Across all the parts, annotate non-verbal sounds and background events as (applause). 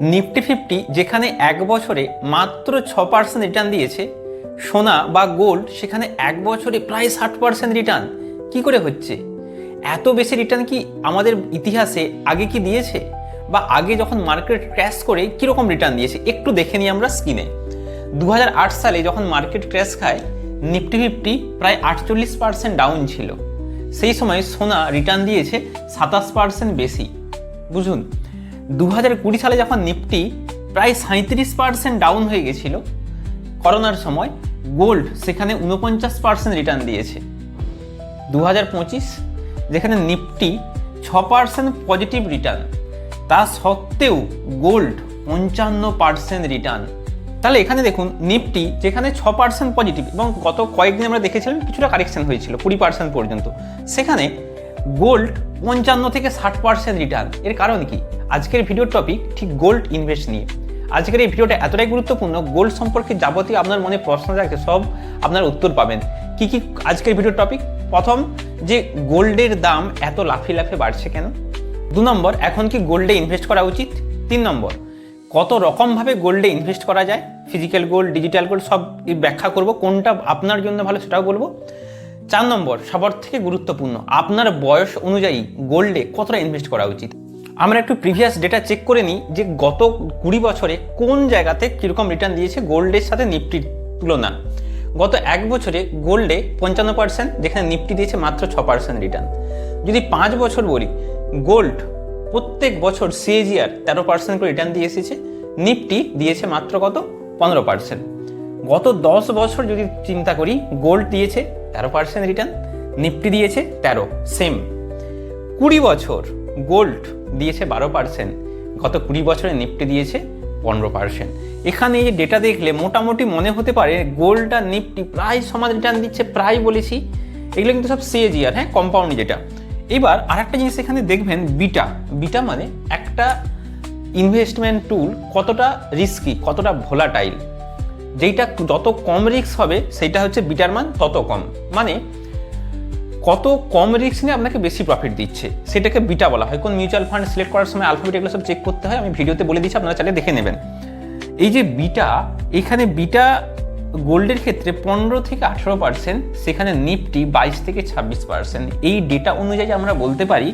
Nifty fifty যেখানে এক বছরে মাত্র ছ পার্সেন্ট রিটার্ন দিয়েছে, সোনা বা গোল্ড সেখানে এক বছরে প্রায় ষাট পার্সেন্ট রিটার্ন কী করে হচ্ছে? এত বেশি রিটার্ন কি আমাদের ইতিহাসে আগে কি দিয়েছে? বা আগে যখন মার্কেট ক্র্যাশ করে কীরকম রিটার্ন দিয়েছে? একটু দেখে নিই আমরা স্কিনে দু হাজার আট সালে যখন মার্কেট ক্র্যাশ খায়, নিফটি ফিফটি প্রায় আটচল্লিশ পার্সেন্ট ডাউন ছিল। সেই সময় সোনা রিটার্ন দিয়েছে সাতাশ পার্সেন্ট বেশি। বুঝুন? দু হাজার কুড়ি সালে যখন নিফটি প্রায় সাঁত্রিশ পার্সেন্ট ডাউন হয়ে গেছিল, করোনার সময় গোল্ড সেখানে উনপঞ্চাশ পার্সেন্ট রিটার্ন দিয়েছে। দু হাজার পঁচিশ, যেখানে নিফটি ছ পার্সেন্ট পজিটিভ রিটার্ন, তা সত্ত্বেও গোল্ড পঞ্চান্ন পার্সেন্ট রিটার্ন। তাহলে এখানে দেখুন, নিফটি যেখানে ছ পার্সেন্ট পজিটিভ এবং গত কয়েকদিন আমরা দেখেছিলাম কিছুটা কারেকশন হয়েছিল, কুড়ি পার্সেন্ট পর্যন্ত। সেখানে গোল্ড পঞ্চান্ন থেকে ষাট পার্সেন্ট রিটার্ন এর কারণ কি? আজকের ভিডিওর টপিক ঠিক গোল্ড ইনভেস্ট নিয়ে। আজকের এই ভিডিওটা এতটাই গুরুত্বপূর্ণ গোল্ড সম্পর্কে যাবতীয় আপনার মনে প্রশ্ন থাকে সব আপনার উত্তর পাবেন। কি কি আজকের ভিডিওর টপিক প্রথম, যে গোল্ডের দাম এত লাফে লাফে বাড়ছে কেন? দু নম্বর, এখন কি গোল্ডে ইনভেস্ট করা উচিত? তিন নম্বর, কত রকমভাবে গোল্ডে ইনভেস্ট করা যায়? ফিজিক্যাল গোল্ড ডিজিটাল গোল্ড সব ব্যাখ্যা করব, কোনটা আপনার জন্য ভালো সেটাও বলব। চার নম্বর, সবার থেকে গুরুত্বপূর্ণ, আপনার বয়স অনুযায়ী গোল্ডে কতটা ইনভেস্ট করা উচিত? আমরা একটু প্রিভিয়াস ডেটা চেক করে নিই যে গত কুড়ি বছরে কোন জায়গাতে কীরকম রিটার্ন দিয়েছে গোল্ডের সাথে নিফটির তুলনা। গত এক বছরে গোল্ডে পঞ্চান্ন পার্সেন্ট যেখানে নিফটি দিয়েছে মাত্র ছ পার্সেন্ট রিটার্ন যদি পাঁচ বছর বলি গোল্ড প্রত্যেক বছর সিএজিআর তেরো পার্সেন্ট করে রিটার্ন দিয়ে এসেছে, নিফটি দিয়েছে মাত্র কত? পনেরো পার্সেন্ট গত দশ বছর যদি চিন্তা করি গোল্ড দিয়েছে তেরো পার্সেন্ট রিটার্ন নিফটি দিয়েছে তেরো সেম কুড়ি বছর গোল্ড দিয়েছে বারো পার্সেন্ট গত কুড়ি বছরে নিফটি দিয়েছে পনেরো পার্সেন্ট এখানে এই ডেটা দেখলে মোটামুটি মনে হতে পারে গোল্ড আর নিফটি প্রায় সমান রিটার্ন দিচ্ছে, প্রায় বলেছি। এগুলো কিন্তু সব সিএজিআর হ্যাঁ কম্পাউন্ড যেটা এবার আরেকটা জিনিস এখানে দেখবেন, বিটা। বিটা মানে একটা ইনভেস্টমেন্ট টুল কতটা রিস্কি কতটা ভোলাটাইল যেইটা যত কম রিস্ক হবে, সেইটা হচ্ছে বিটার মান তত কম। মানে কত কম রিস্ক নিয়ে আপনাকে বেশি প্রফিট দিচ্ছে, সেটাকে বিটা বলা হয়। কোন মিউচুয়াল ফান্ড সিলেক্ট করার সময় আলফাবেট এগুলো সব চেক করতে হয়, আমি ভিডিওতে বলে দিচ্ছি, আপনারা চাইলে দেখে নেবেন। এই যে বিটা এখানে বিটা গোল্ডের ক্ষেত্রে পনেরো থেকে আঠেরো পার্সেন্ট সেখানে নিফটি বাইশ থেকে ছাব্বিশ পার্সেন্ট এই ডেটা অনুযায়ী আমরা বলতে পারি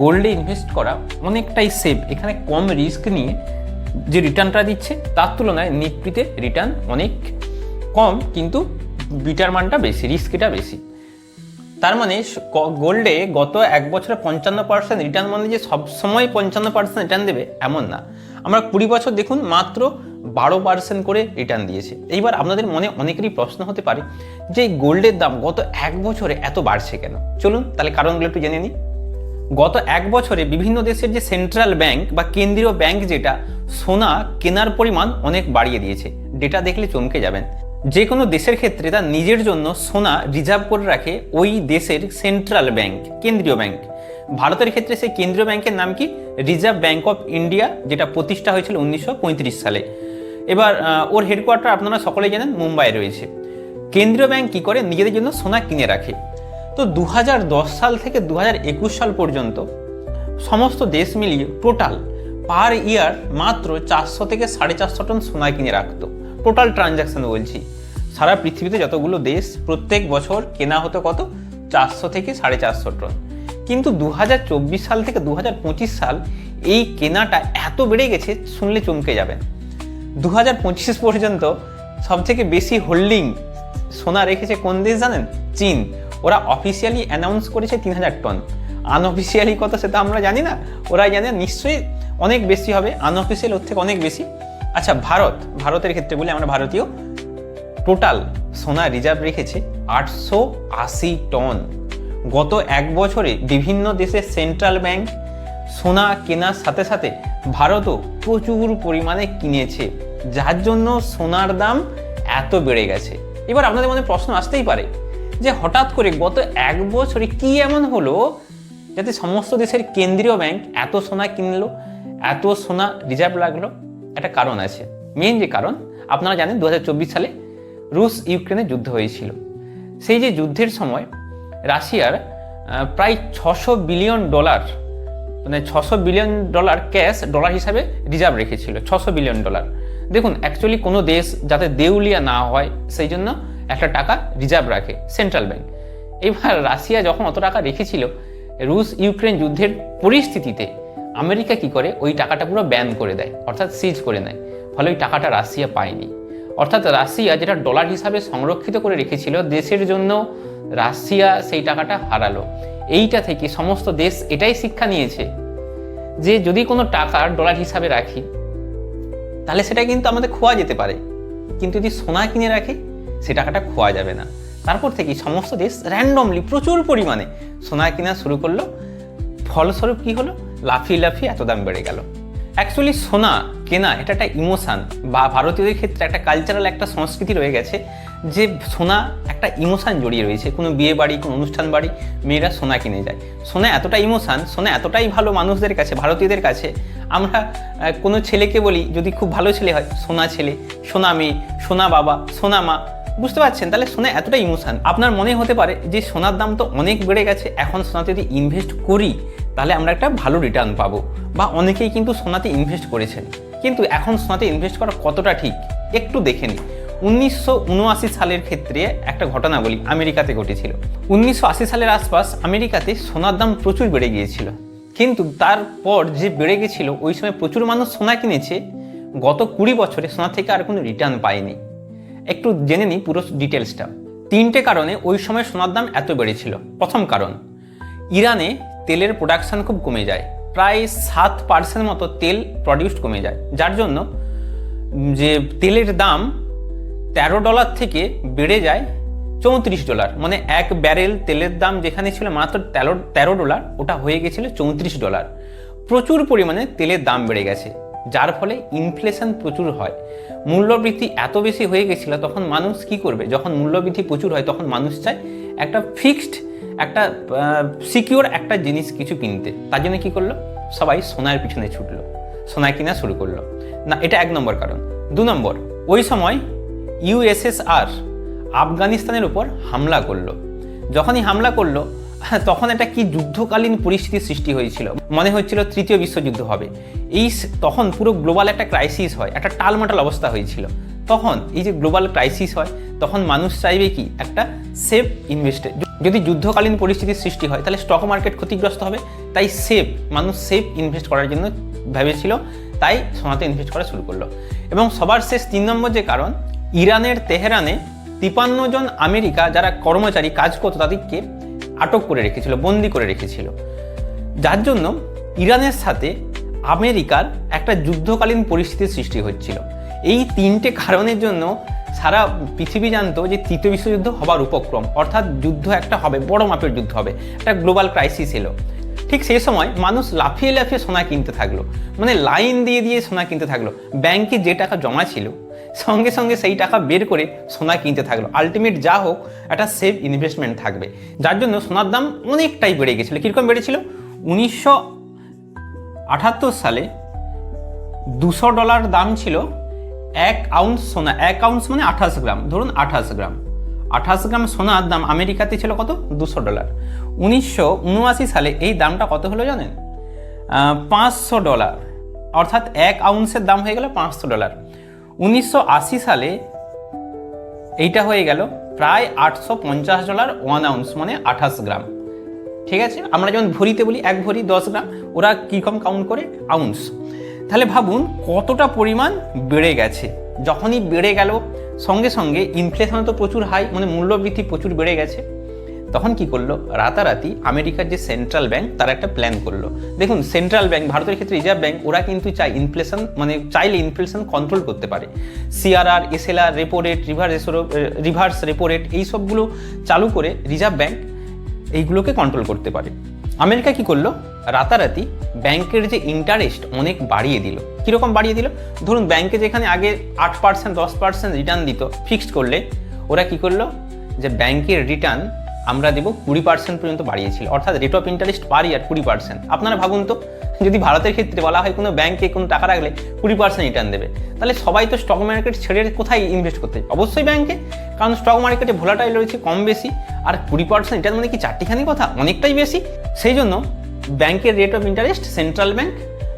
গোল্ডে ইনভেস্ট করা অনেকটাই সেফ এখানে কম রিস্ক নিয়ে যে রিটার্নটা দিচ্ছে, তার তুলনায় নিফটিতে রিটার্ন অনেক কম, কিন্তু বিটার মানটা বেশি রিস্কটা বেশি। তার মানে গোল্ডে গত এক বছরে পঞ্চান্ন পার্সেন্ট রিটার্ন মানে যে সবসময় পঞ্চান্ন পার্সেন্ট রিটার্ন দেবে, এমন না। আমরা কুড়ি বছর দেখুন, মাত্র বারো পার্সেন্ট করে রিটার্ন দিয়েছে। এইবার আপনাদের মনে অনেকেরই প্রশ্ন হতে পারে যে গোল্ডের দাম গত এক বছরে এত বাড়ছে কেন? চলুন, তাহলে কারণগুলো একটু জেনে নিই। গত এক বছরে বিভিন্ন দেশের যে সেন্ট্রাল ব্যাংক বা কেন্দ্রীয় ব্যাংক যেটা সোনা কেনার পরিমাণ অনেক বাড়িয়ে দিয়েছে। ডেটা দেখলে চমকে যাবেন। যে কোনো দেশের ক্ষেত্রে তার নিজের জন্য সোনা রিজার্ভ করে রাখে ওই দেশের সেন্ট্রাল ব্যাংক, কেন্দ্রীয় ব্যাংক। ভারতের ক্ষেত্রে সেই কেন্দ্রীয় ব্যাংকের নাম কি? রিজার্ভ ব্যাংক অফ ইন্ডিয়া, যেটা প্রতিষ্ঠা হয়েছিল উনিশশো পঁয়ত্রিশ সালে। এবার ওর হেডকোয়ার্টার আপনারা সকলেই জানেন মুম্বাই রয়েছে। কেন্দ্রীয় ব্যাংক কী করে? নিজেদের জন্য সোনা কিনে রাখে। তো দু হাজার দশ সাল থেকে দু হাজার একুশ সাল পর্যন্ত সমস্ত দেশ মিলিয়ে টোটাল পার ইয়ার মাত্র চারশো থেকে সাড়ে চারশো টন সোনা কিনে রাখতো। টোটাল ট্রানজ্যাকশন বলছি। সারা পৃথিবীতে যতগুলো দেশ প্রত্যেক বছর কেনা হতো কত? চারশো থেকে সাড়ে চারশো টন। কিন্তু দু হাজার চব্বিশ সাল থেকে দু হাজার পঁচিশ সাল এই কেনাটা এত বেড়ে গেছে, শুনলে চমকে যাবেন। দু হাজার পঁচিশ পর্যন্ত সবথেকে বেশি হোল্ডিং সোনা রেখেছে কোন দেশ জানেন? চীন। ওরা অফিসিয়ালি অ্যানাউন্স করেছে তিন হাজার টন। আনঅফিসিয়ালি কত সেটা আমরা জানি না। ওরা জানে, নিশ্চয়ই অনেক বেশি হবে আনঅফিসিয়াল ওর থেকে অনেক বেশি। আচ্ছা ভারত, ভারতের ক্ষেত্রে বলি আমরা ভারতীয়। টোটাল সোনা রিজার্ভ রেখেছে আটশো আশি টন গত এক বছরে বিভিন্ন দেশের সেন্ট্রাল ব্যাংক সোনা কেনার সাথে সাথে ভারতও প্রচুর পরিমাণে কিনেছে, যার জন্য সোনার দাম এত বেড়ে গেছে। এবার আপনাদের মনে প্রশ্ন আসতেই পারে যে হঠাৎ করে গত এক বছরে কি এমন হলো যাতে সমস্ত দেশের কেন্দ্রীয় ব্যাংক এত সোনা কিনলো? এত সোনা রিজার্ভ লাগল, একটা কারণ আছে। মেন যে কারণ, আপনারা জানেন দু সালে রুশ ইউক্রেনের যুদ্ধ হয়েছিল। সেই যে যুদ্ধের সময় রাশিয়ার প্রায় ছশো বিলিয়ন ডলার মানে ছশো বিলিয়ন ডলার ক্যাশ ডলার হিসাবে রিজার্ভ রেখেছিল, ছশো বিলিয়ন ডলার। দেখুন অ্যাকচুয়ালি কোনো দেশ যাতে দেউলিয়া না হয়, সেই জন্য একটা টাকা রিজার্ভ রাখে সেন্ট্রাল ব্যাংক এবার রাশিয়া যখন অত টাকা রেখেছিল রুশ ইউক্রেন যুদ্ধের পরিস্থিতিতে আমেরিকা কি করে? ওই টাকাটা পুরো ব্যান করে দেয়, অর্থাৎ সিজ করে নেয়। ফলে ওই টাকাটা রাশিয়া পায়নি। অর্থাৎ রাশিয়া যেটা ডলার হিসাবে সংরক্ষিত করে রেখেছিল, দেশের জন্য রাশিয়া সেই টাকাটা হারালো। এইটা থেকে সমস্ত দেশ এটাই শিক্ষা নিয়েছে যে যদি কোনো টাকা ডলার হিসাবে রাখি, তাহলে সেটা কিন্তু আমাদের খোয়া যেতে পারে। কিন্তু যদি সোনা কিনে রাখি, সে টাকাটা খোয়া যাবে না। তারপর থেকে সমস্ত দেশ র্যান্ডমলি প্রচুর পরিমাণে সোনা কেনা শুরু করল। ফলস্বরূপ কি হলো? লাফিয়ে লাফিয়ে এত দাম বেড়ে গেল। অ্যাকচুয়ালি সোনা, কেনা, এটা একটা ইমোশান বা ভারতীয়দের ক্ষেত্রে একটা কালচারাল একটা সংস্কৃতি রয়ে গেছে যে সোনা একটা ইমোশান জড়িয়ে রয়েছে। কোনো বিয়ে বাড়ি, কোনো অনুষ্ঠান বাড়ি, মেয়েরা সোনা কিনে যায়। সোনা এতটা ইমোশান, সোনা এতটাই ভালো মানুষদের কাছে, ভারতীয়দের কাছে, আমরা কোনো ছেলেকে বলি, যদি খুব ভালো ছেলে হয়, সোনা ছেলে, সোনা মেয়ে, সোনা বাবা, সোনা মা, বুঝতে পারছেন? তাহলে সোনা এতটা ইমোশান। আপনার মনে হতে পারে যে সোনার দাম তো অনেক বেড়ে গেছে, এখন সোনাতে যদি ইনভেস্ট করি তাহলে আমরা একটা ভালো রিটার্ন পাবো। বা অনেকেই কিন্তু সোনাতে ইনভেস্ট করেছেন। কিন্তু এখন সোনাতে ইনভেস্ট করা কতটা ঠিক? একটু দেখে নিই। উনিশশো উনআশি সালের ক্ষেত্রে একটা ঘটনা বলি আমেরিকাতে ঘটেছিল। উনিশশো আশি সালের আশপাশ আমেরিকাতে সোনার দাম প্রচুর বেড়ে গিয়েছিল। কিন্তু তারপর যে বেড়ে গেছিল ওই সময় প্রচুর মানুষ সোনা কিনেছে। গত কুড়ি বছরে সোনা থেকে আর কোনো রিটার্ন পায়নি। একটু জেনে নিই পুরো ডিটেলসটা তিনটে কারণে ওই সময় সোনার দাম এত বেড়েছিল। প্রথম কারণ, ইরানে তেলের প্রোডাকশান খুব কমে যায়। প্রায় সাত পার্সেন্ট মতো তেল প্রডিউসড কমে যায়। যার জন্য যে তেলের দাম তেরো ডলার থেকে বেড়ে যায় চৌত্রিশ ডলার মানে এক ব্যারেল তেলের দাম যেখানে ছিল মাত্র তেরো তেরো ডলার ওটা হয়ে গেছিল চৌত্রিশ ডলার প্রচুর পরিমাণে তেলের দাম বেড়ে গেছে, যার ফলে ইনফ্লেশন প্রচুর হয়। মূল্যবৃদ্ধি এত বেশি হয়ে গেছিল, তখন মানুষ কি করবে? যখন মূল্যবৃদ্ধি প্রচুর হয়, তখন মানুষ চায় একটা ফিক্সড একটা সিকিওর একটা জিনিস কিছু কিনতে। তার জন্য কী করল? সবাই সোনার পিছনে ছুটলো। সোনা কিনা শুরু করল। না, এটা এক নম্বর কারণ। দু নম্বর, ওই সময় ইউএসএসআর আফগানিস্তানের উপর হামলা করল। যখনই হামলা করল, (laughs) তখন একটা কি যুদ্ধকালীন পরিস্থিতির সৃষ্টি হয়েছিল। মনে হচ্ছিল তৃতীয় বিশ্বযুদ্ধ হবে। এই তখন পুরো গ্লোবাল একটা ক্রাইসিস হয়, একটা টালমাটাল অবস্থা হয়েছিল। তখন এই যে গ্লোবাল ক্রাইসিস হয়, তখন মানুষ চাইবে কি? একটা সেফ ইনভেস্টে যদি যুদ্ধকালীন পরিস্থিতির সৃষ্টি হয়, তাহলে স্টক মার্কেট ক্ষতিগ্রস্ত হবে। তাই সেফ মানুষ সেফ ইনভেস্ট করার জন্য ভেবেছিল, তাই সোনাতে ইনভেস্ট করা শুরু করল। এবং সবার শেষ তিন নম্বর যে কারণ, ইরানের তেহরানে তিপান্ন জন আমেরিকা যারা কর্মচারী, কাজ করতো, তাদেরকে আটক করে রেখেছিল, বন্দি করে রেখেছিল। যার জন্য ইরানের সাথে আমেরিকার একটা যুদ্ধকালীন পরিস্থিতির সৃষ্টি হচ্ছিল। এই তিনটে কারণের জন্য সারা পৃথিবী জানতো যে তৃতীয় বিশ্বযুদ্ধ হবার উপক্রম। অর্থাৎ যুদ্ধ একটা হবে, বড় মাপের যুদ্ধ হবে। একটা গ্লোবাল ক্রাইসিস এলো। ঠিক সেই সময় মানুষ লাফিয়ে লাফিয়ে সোনা কিনতে থাকল। মানে লাইন দিয়ে দিয়ে সোনা কিনতে থাকল। ব্যাংকে যে টাকা জমা ছিল, সঙ্গে সঙ্গে সেই টাকা বের করে সোনা কিনতে থাকল। আলটিমেট যা হোক, একটা সেফ ইনভেস্টমেন্ট থাকবে। যার জন্য সোনার দাম অনেকটাই বেড়ে গেছিল। কীরকম বেড়েছিল? উনিশশো আটাত্তর সালে দুশো ডলার দাম ছিল এক আউন্স সোনা, এক আউন্স মানে আঠাশ গ্রাম। ধরুন আঠাশ গ্রাম। আঠাশ গ্রাম সোনার দাম আমেরিকাতে ছিল কত? দুশো ডলার। উনিশশো উনআশি সালে এই দামটা কত হলো জানেন? পাঁচশো ডলার। অর্থাৎ এক আউন্সের দাম হয়ে গেল পাঁচশো ডলার। উনিশশো আশি সালে এইটা হয়ে গেল প্রায় আটশো পঞ্চাশ ডলার ওয়ান আউন্স মানে আঠাশ গ্রাম। ঠিক আছে? আমরা যেমন ভরিতে বলি এক ভরি দশ গ্রাম, ওরা কীরকম কাউন্ট করে? আউন্স। তাহলে ভাবুন কতটা পরিমাণ বেড়ে গেছে। যখনই বেড়ে গেল, সঙ্গে সঙ্গে ইনফ্লেশন তো প্রচুর হাই মানে মূল্যবৃদ্ধি প্রচুর বেড়ে গেছে। তখন কি করল? রাতারাতি আমেরিকার যে সেন্ট্রাল ব্যাংক তারা একটা প্ল্যান করল। দেখুন সেন্ট্রাল ব্যাংক ভারতের ক্ষেত্রে রিজার্ভ ব্যাংক ওরা কিন্তু চায় ইনফ্লেশন মানে চাইলে ইনফ্লেশন কন্ট্রোল করতে পারে। CRR SLR repo rate reverse reverse repo rate এই সবগুলো চালু করে রিজার্ভ ব্যাংক এইগুলোকে কন্ট্রোল করতে পারে। আমেরিকা কি করল? রাতারাতি ব্যাংকের যে ইন্টারেস্ট অনেক বাড়িয়ে দিল। কীরকম বাড়িয়ে দিল? ধরুন ব্যাংকে যেখানে আগে আট পার্সেন্ট দশ পার্সেন্ট রিটার্ন দিত ফিক্সড করলে ওরা কি করল? যে ব্যাংকের রিটার্ন আমরা দেবো কুড়ি পার্সেন্ট পর্যন্ত বাড়িয়েছিল। অর্থাৎ rate of interest per year কুড়ি পার্সেন্ট আপনারা ভাবুন তো, যদি ভারতের ক্ষেত্রে বলা হয় কোনো ব্যাংকে কোনো টাকা রাখলে কুড়ি পার্সেন্ট রিটার্ন দেবে, তাহলে সবাই তো স্টক মার্কেট ছেড়ে কোথায় ইনভেস্ট করতে? অবশ্যই ব্যাংকে, কারণ স্টক মার্কেটে ভোলাটাইল রয়েছে কম বেশি, আর কুড়ি পার্সেন্ট রিটার্ন মানে কি চারটিখানি কথা? অনেকটাই বেশি। সেই জন্য ব্যাংকের rate of interest central bank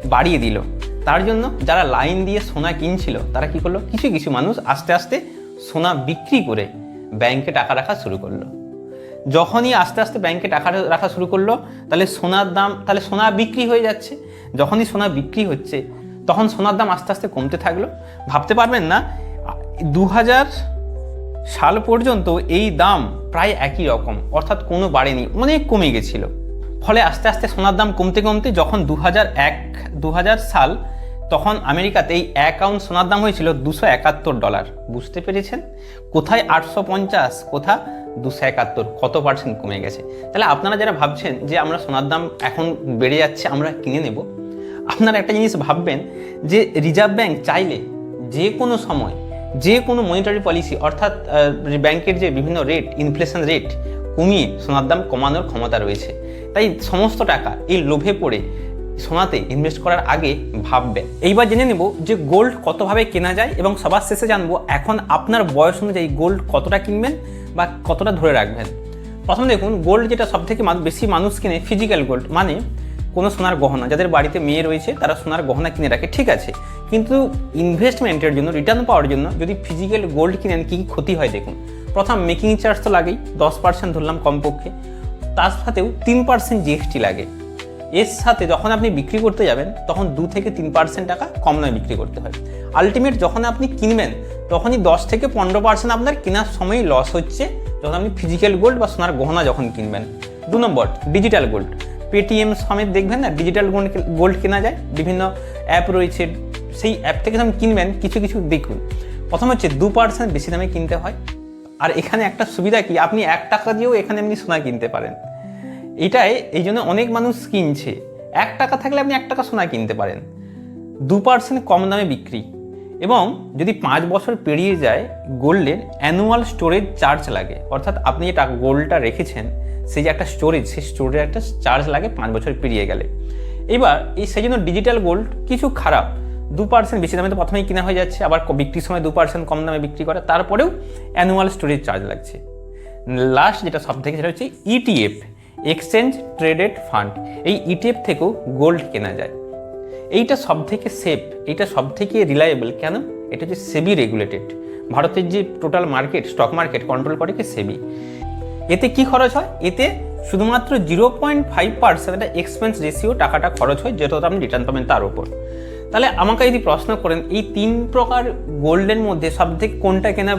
বাড়িয়ে দিল। তার জন্য যারা লাইন দিয়ে সোনা কিনছিল, তারা কি করল? কিছু কিছু মানুষ আস্তে আস্তে সোনা বিক্রি করে ব্যাংকে টাকা রাখা শুরু করল। যখনই আস্তে আস্তে ব্যাংকে টাকা রাখা শুরু করল, তাহলে সোনার দাম, তাহলে সোনা বিক্রি হয়ে যাচ্ছে। যখনই সোনা বিক্রি হচ্ছে, তখন সোনার দাম আস্তে আস্তে কমতে থাকল। ভাবতে পারবেন না দু হাজার সাল পর্যন্ত এই দাম প্রায় একই রকম, অর্থাৎ কোনো বাড়েনি, অনেক কমে গেছিল। ফলে আস্তে আস্তে সোনার দাম কমতে কমতে যখন দু হাজার এক দু হাজার সাল, তখন আমেরিকাতে এই এক আউন্স সোনার দাম হয়েছিল দুশো একাত্তর ডলার। বুঝতে পেরেছেন? কোথায় আটশো পঞ্চাশ কোথা দুশো একাত্তর? কত পার্সেন্ট কমে গেছে? তাহলে আপনারা যারা ভাবছেন যে আমরা সোনার দাম এখন বেড়ে যাচ্ছে, আমরা কিনে নেব। আপনারা একটা জিনিস ভাববেন যে রিজার্ভ ব্যাংক চাইলে যে কোনো সময়, যে কোনো মনিটারি পলিসি অর্থাৎ ব্যাংকের যে বিভিন্ন রেট ইনফ্লেশন রেট কমিয়ে সোনার দাম কমানোর ক্ষমতা রয়েছে। তাই সমস্ত টাকা এই লোভে পড়ে সোনাতে ইনভেস্ট করার আগে ভাববেন। এইবার জেনে নেব যে গোল্ড কতভাবে কেনা যায় এবং সবার শেষে জানব এখন আপনার বয়স অনুযায়ী গোল্ড কতটা কিনবেন বা কতটা ধরে রাখবেন। প্রথম দেখুন গোল্ড যেটা সব থেকে বেশি মানুষ কিনে ফিজিক্যাল গোল্ড মানে কোনো সোনার গহনা। যাদের বাড়িতে মেয়ে রয়েছে, তারা সোনার গহনা কিনে রাখে, ঠিক আছে। কিন্তু ইনভেস্টমেন্টের জন্য রিটার্ন পাওয়ার জন্য যদি ফিজিক্যাল গোল্ড কিনেন, কী ক্ষতি হয় দেখুন। প্রথম মেকিং চার্জ তো লাগেই, দশ পার্সেন্ট ধরলাম কমপক্ষে। তার সাথেও তিন পার্সেন্ট জিএসটি লাগে। এর সাথে যখন আপনি বিক্রি করতে যাবেন, তখন দু থেকে তিন পার্সেন্ট টাকা কম দামে বিক্রি করতে হয়। আলটিমেট যখন আপনি কিনবেন, তখনই দশ থেকে পনেরো পার্সেন্ট আপনার কেনার সময়ই লস হচ্ছে। যখন আপনি ফিজিক্যাল গোল্ড বা সোনার গহনা যখন কিনবেন। দু নম্বর ডিজিটাল গোল্ড পেটিএম সমেত দেখবেন না ডিজিটাল গোল্ড গোল্ড কেনা যায়। বিভিন্ন অ্যাপ রয়েছে। সেই অ্যাপ থেকে যখন কিনবেন, কিছু কিছু দেখুন। প্রথম হচ্ছে দু পার্সেন্ট বেশি দামে কিনতে হয়। আর এখানে একটা সুবিধা কি? আপনি এক টাকা দিয়েও এখানে আপনি সোনা কিনতে পারেন। এটাই এই জন্য অনেক মানুষ কিনছে। এক টাকা থাকলে আপনি এক টাকা সোনা কিনতে পারেন। দু পার্সেন্ট কম দামে বিক্রি। এবং যদি পাঁচ বছর পেরিয়ে যায়, গোল্ডের অ্যানুয়াল স্টোরেজ চার্জ লাগে। অর্থাৎ আপনি যে টাকা গোল্ডটা রেখেছেন, সেই যে একটা স্টোরেজ সেই স্টোরেজের একটা চার্জ লাগে পাঁচ বছর পেরিয়ে গেলে। এবার এই সেই জন্য ডিজিটাল গোল্ড কিছু খারাপ। দু পার্সেন্ট বেশি দামে তো প্রথমেই কেনা হয়ে যাচ্ছে, আবার বিক্রির সময় দু পার্সেন্ট কম দামে বিক্রি করে, তারপরেও অ্যানুয়াল স্টোরেজ চার্জ লাগছে। লাস্ট যেটা সব থেকে সেটা হচ্ছে E ETF exchange traded fund এই ইটিএফ থেকেও গোল্ড কেনা যায়। এইটা সব থেকে সেফ এইটা সব থেকে রিলায়েবল কেন? এটা হচ্ছে সেবি রেগুলেটেড ভারতের যে total market stock market control করে কি সেবি এতে কি খরচ হয়? এতে শুধুমাত্র জিরো পয়েন্ট ফাইভ পার্সেন্ট একটা এক্সপেন্স রেশিও টাকাটা খরচ হয়, যেটা আপনি রিটার্ন পাবেন তার উপর। তাহলে আমাকে যদি প্রশ্ন করেন, এই তিন প্রকার গোল্ডের মধ্যে সব থেকে কোনটা কেনা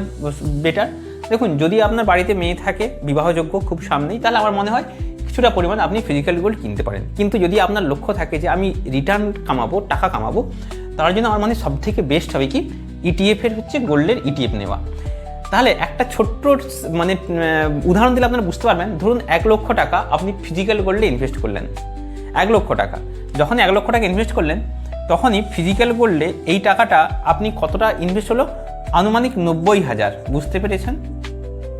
বেটার দেখুন, যদি আপনার বাড়িতে মেয়ে থাকে, বিবাহযোগ্য খুব সামনেই, তাহলে আমার মনে হয় কিছুটা পরিমাণ আপনি ফিজিক্যাল গোল্ড কিনতে পারেন। কিন্তু যদি আপনার লক্ষ্য থাকে যে আমি রিটার্ন কামাবো, টাকা কামাবো, তার জন্য আমার মানে সব থেকে বেস্ট হবে কি? ইটিএফ এর হচ্ছে গোল্ডের ইটিএফ নেওয়া। তাহলে একটা ছোট্ট মানে উদাহরণ দিলে আপনারা বুঝতে পারবেন। ধরুন, এক লক্ষ টাকা আপনি ফিজিক্যাল গোল্ডে ইনভেস্ট করলেন। এক লক্ষ টাকা। যখন এক লক্ষ টাকা ইনভেস্ট করলেন তখনই ফিজিক্যাল গোল্ডে এই টাকাটা আপনি কতটা ইনভেস্ট হলো? আনুমানিক নব্বই হাজার, বুঝতে পেরেছেন?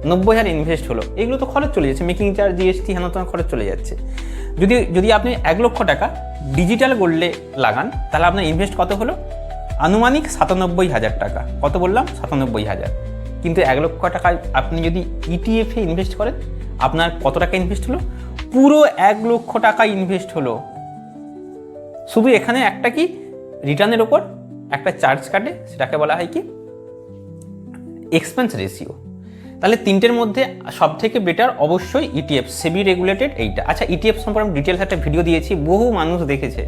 নব্বই হাজার ইনভেস্ট হলো। এগুলো তো খরচ চলে যাচ্ছে মেকিং চার্জ জিএসটি হেন তেন খরচ চলে যাচ্ছে। যদি যদি আপনি এক লক্ষ টাকা ডিজিটাল গোল্ডে লাগান, তাহলে আপনার ইনভেস্ট কত হলো? আনুমানিক সাতানব্বই হাজার টাকা। কত বললাম? সাতানব্বই হাজার। কিন্তু এক লক্ষ টাকায় আপনি যদি ইটিএফে ইনভেস্ট করেন, আপনার কত টাকা ইনভেস্ট হলো? পুরো এক লক্ষ টাকা ইনভেস্ট হলো। শুধু এখানে একটা কি? রিটার্নের ওপর একটা চার্জ কাটে, সেটাকে বলা হয় কি? এক্সপেন্স রেশিও তাহলে তিনটের মধ্যে সব থেকে বেটার অবশ্যই E ইটিএফ সেবি রেগুলেটেড এইটা। আচ্ছা ইটিএফ সম্পর্কে আমি ডিটেলস একটা ভিডিও দিয়েছি, বহু মানুষ দেখেছে।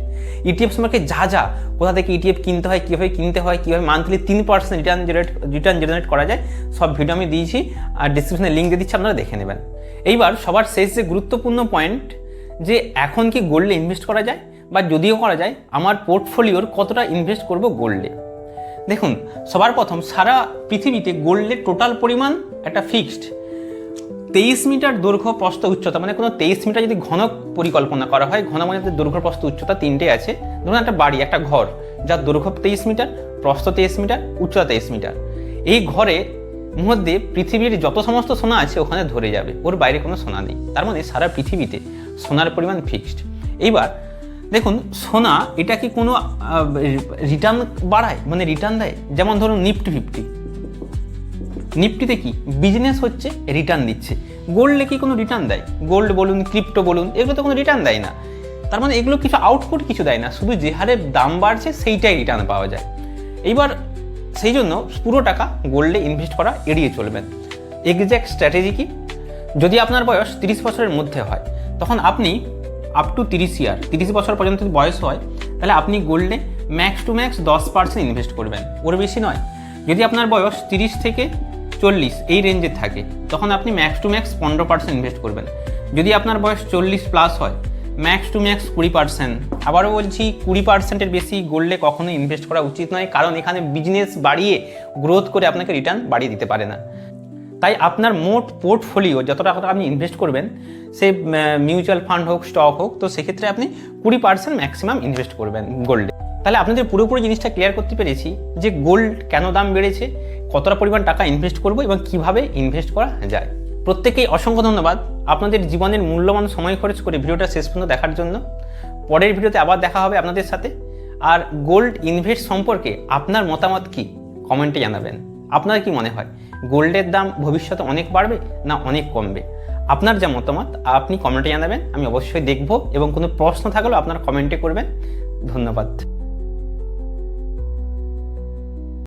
ইটিএফ সম্পর্কে যা যা, কোথা থেকে ইটিএফ কিনতে হয়, কীভাবে কিনতে হয়, কীভাবে মান্থলি তিন percent return generate return generate করা যায়, সব ভিডিও আমি দিয়েছি। আর ডিসক্রিপশনে লিঙ্ক দিয়ে দিচ্ছি, আপনারা দেখে নেবেন। এইবার সবার শেষ যে গুরুত্বপূর্ণ পয়েন্ট যে এখন কি গোল্ডে ইনভেস্ট করা যায় বা যদিও করা যায়, আমার পোর্টফোলিওর কতটা ইনভেস্ট করব গোল্ডে দেখুন, সবার প্রথম সারা পৃথিবীতে গোল্ডের টোটাল পরিমাণ একটা ফিক্সড তেইশ মিটার দৈর্ঘ্য প্রস্থ উচ্চতা মানে কোনো তেইশ মিটার যদি ঘন পরিকল্পনা করা হয়, ঘন মানে দৈর্ঘ্য প্রস্থ উচ্চতা তিনটে আছে। ধরুন একটা বাড়ি, একটা ঘর, যার দৈর্ঘ্য তেইশ মিটার, প্রস্থ তেইশ মিটার, উচ্চতা তেইশ মিটার। এই ঘরে মধ্যে পৃথিবীর যত সমস্ত সোনা আছে, ওখানে ধরে যাবে। ওর বাইরে কোনো সোনা নেই। তার মানে সারা পৃথিবীতে সোনার পরিমাণ ফিক্সড এইবার দেখুন, সোনা এটা কি কোনো রিটার্ন বাড়ায় মানে রিটার্ন দেয়, যেমন ধরুন নিফটি ফিফটি নিফটিতে কি? বিজনেস হচ্ছে রিটার্ন দিচ্ছে। গোল্ডে কি কোনো রিটার্ন দেয়? গোল্ড বলুন ক্রিপ্টো বলুন, এগুলো তো কোনো রিটার্ন দেয় না। তার মানে এগুলো কিছু আউটপুট কিছু দেয় না, শুধু যে হারে দাম বাড়ছে, সেইটাই রিটার্ন পাওয়া যায়। এইবার সেই জন্য পুরো টাকা গোল্ডে ইনভেস্ট করা এড়িয়ে চলবেন এক্স্যাক্ট স্ট্র্যাটেজি কি? যদি আপনার বয়স তিরিশ বছরের মধ্যে হয়, তখন আপনি আপ টু তিরিশ ইয়ার তিরিশ বছর পর্যন্ত বয়স হয়, তাহলে আপনি গোল্ডে ম্যাক্স টু ম্যাক্স দশ পার্সেন্ট ইনভেস্ট করবেন। ওর বেশি নয়। যদি আপনার বয়স তিরিশ থেকে চল্লিশ এই রেঞ্জে থাকে, তখন আপনি ম্যাক্স টু ম্যাক্স পনেরো পার্সেন্ট ইনভেস্ট করবেন। যদি আপনার বয়স চল্লিশ প্লাস হয় ম্যাক্স টু ম্যাক্স কুড়ি পার্সেন্ট আবারও বলছি, কুড়ি পার্সেন্টের বেশি গোল্ডে কখনোই ইনভেস্ট করা উচিত নয়, কারণ এখানে বিজনেস বাড়িয়ে গ্রোথ করে আপনাকে রিটার্ন বাড়িয়ে দিতে পারে না। তাই আপনার মোট পোর্টফোলিও যত টাকা আপনি ইনভেস্ট করবেন, সে মিউচুয়াল ফান্ড হোক স্টক হোক, তো সেক্ষেত্রে আপনি কুড়ি পার্সেন্ট ম্যাক্সিমাম ইনভেস্ট করবেন গোল্ডে তাহলে আপনাদের পুরোপুরি জিনিসটা ক্লিয়ার করতে পেরেছি যে গোল্ড কেন দাম বেড়েছে, কতটা পরিমাণ টাকা ইনভেস্ট করব এবং কীভাবে ইনভেস্ট করা যায়। প্রত্যেকেই অসংখ্য ধন্যবাদ। আপনাদের জীবনের মূল্যবান সময় খরচ করে ভিডিওটা শেষ পর্যন্ত দেখার জন্য। পরের ভিডিওতে আবার দেখা হবে আপনাদের সাথে। আর গোল্ড ইনভেস্ট সম্পর্কে আপনার মতামত কি? কমেন্টে জানাবেন। আপনার কি মনে হয়? গোল্ডের দাম ভবিষ্যতে অনেক বাড়বে না অনেক কমবে? আপনার যা মতামত, আপনি কমেন্টে জানাবেন, আমি অবশ্যই দেখব এবং কোনো প্রশ্ন থাকলেও আপনার কমেন্টে করবেন। ধন্যবাদ।